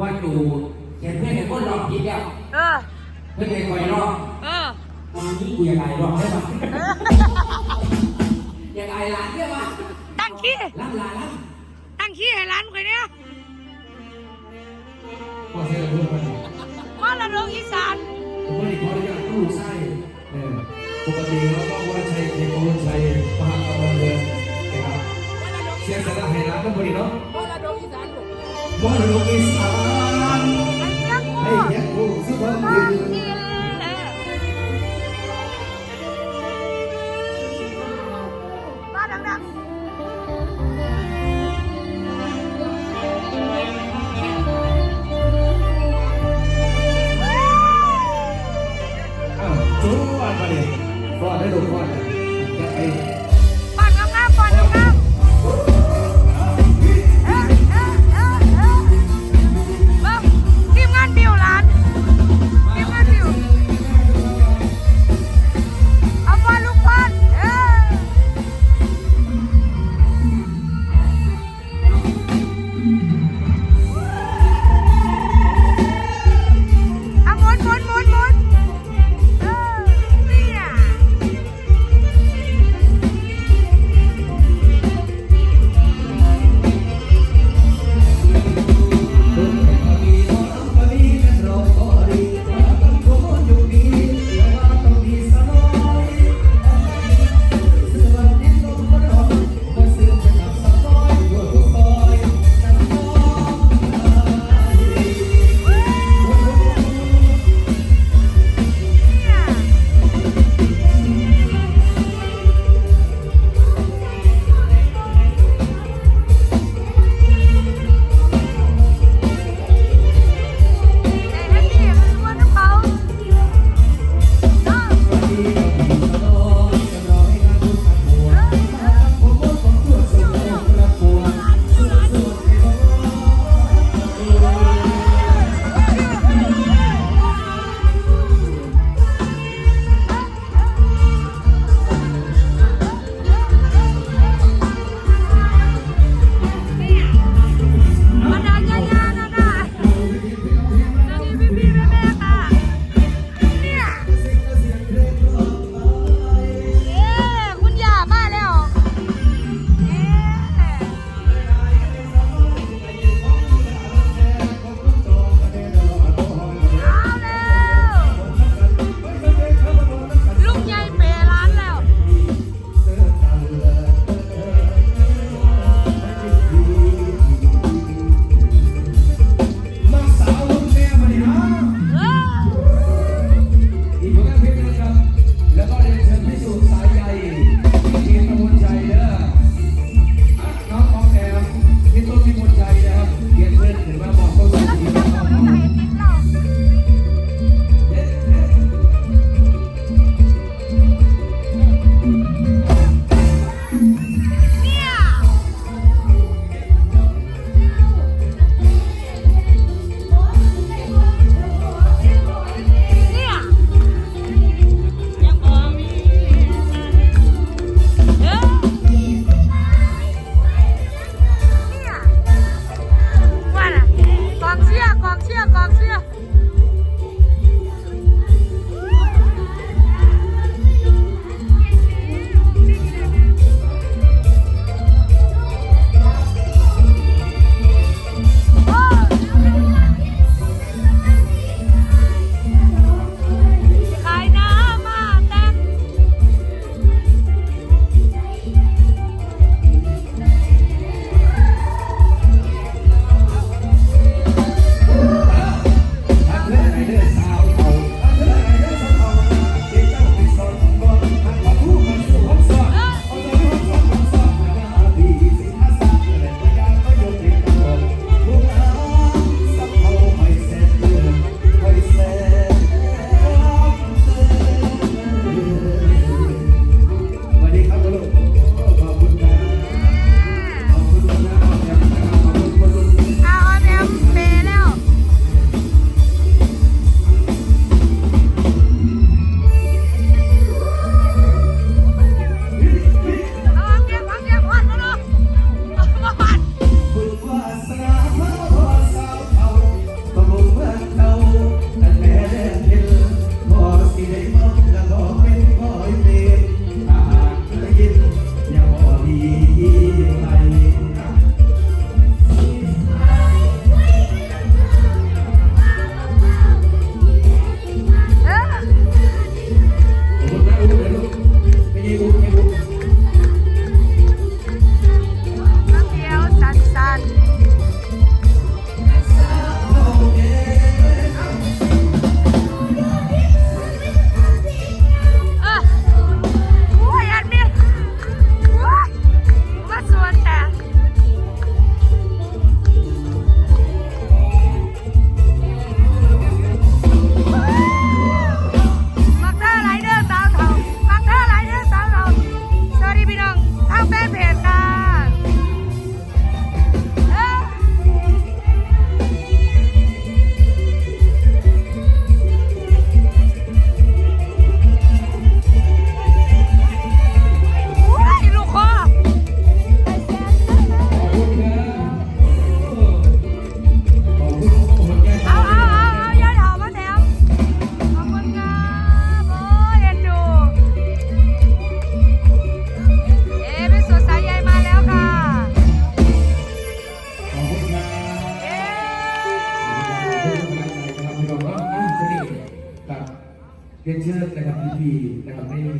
ว่าดูเขียนเพื่อนเห็นคนหลอกผิดแล้วเออเพื่อนเห็นคอยรอบเออวันนี้กูยังไงรอบได้ปะยังไงร้านได้ปะตั้งขี้ร้านร้านร้านตั้งขี้ให้ร้านคนเนี้ยพ่อใช้ระเบิดมันมาละดงอีสานผมไม่ได้ขออนุญาตตู้ไส้เออปกติเราต้องว่าใช้เทคโนโลยีมหากรรมเดินนะครับเสียสละให้ร้านก็บริเนาะว่าระดมอีสานลูกมรดกอีสาน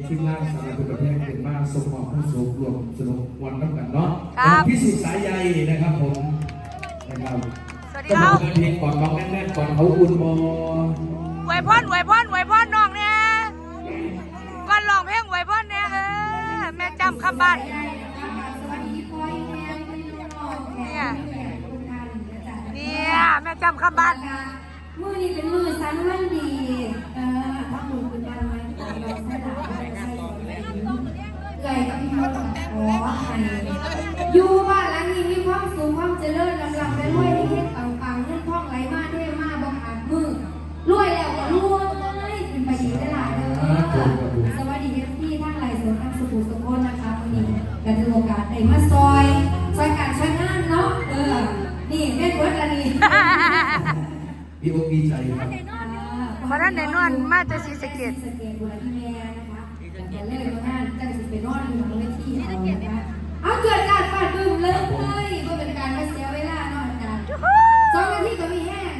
นะครับในทีมงานสารพัดประเภทเป็นมาส่งมอบผู้สูงรวมสนุกวันน้ำกันเนาะครับพิสุทธิ์สายใยนะครับผมนะครับสวัสดีก็ครับอกเพลงก่อนน้องแน่นๆก่อนเขาอุ่นมออวยพรอวยพรอวยพรน้องเนี่ยก่อนร้องเพลงอวยพรเนี่ยเออแม่จำคำบ้านเนี่ยเนี่ยแม่จำคำบ้านมือนี้เป็นมือสันวันดี แม่เบิร์ดอันนี้พี่โอ๊คดีใจครับเพราะนั้นในนวลมาจะสีสะเกตสเกตบุรีแม่นะคะแต่เลยว่าท่านจังสิไปนอนอยู่หลังเวทีเอานะคะเอาเกิดการฟาดบึ้มเลยเพื่อเป็นการไม่เสียเวลาเนาะอาจารย์สองนาทีก็มีแห้ง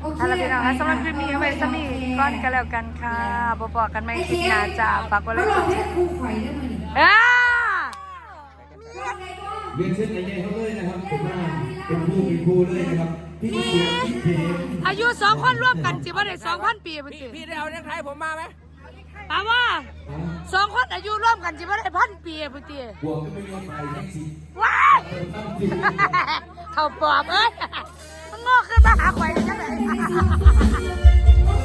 โอเคถ้าเราพี่น้องคะสำหรับคลิปนี้เอาไว้สมีก่อนกันแล้วกันค่ะพบกันไม่คลิปหน้าจ้าฝากกดไลแล้วค์กเราดแชเรียกร์ครูไข่ได้ไหมนี่เอ้าเรียกอะไรบ้างเรียนเชิญใหญ่ๆเขาเลยนะครับ เป็นมาเป็นผู้เป็นครูเลยนะครับพี่เสียงพี่เพลงอายุสองคนร่วมกันสิบ่ได้สองพันปีไปสิพี่ได้เอาเรื่องใครผมมาไหมถามว่าสองคนอายุร่วมกันสิบ่ได้พันปีไปสิบวกก็ไม่ยอมไปแค่สิว้ายเออตั้งจริงเขาปอบเอ้ยมันโง่ขึ้นมาหาข่อยได้ยังไง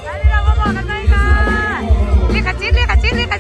แล้วนี่เราก็บอกกันเลยค่ะเรียกกระจิ๊ดเรียกกระจิ๊ดเรียก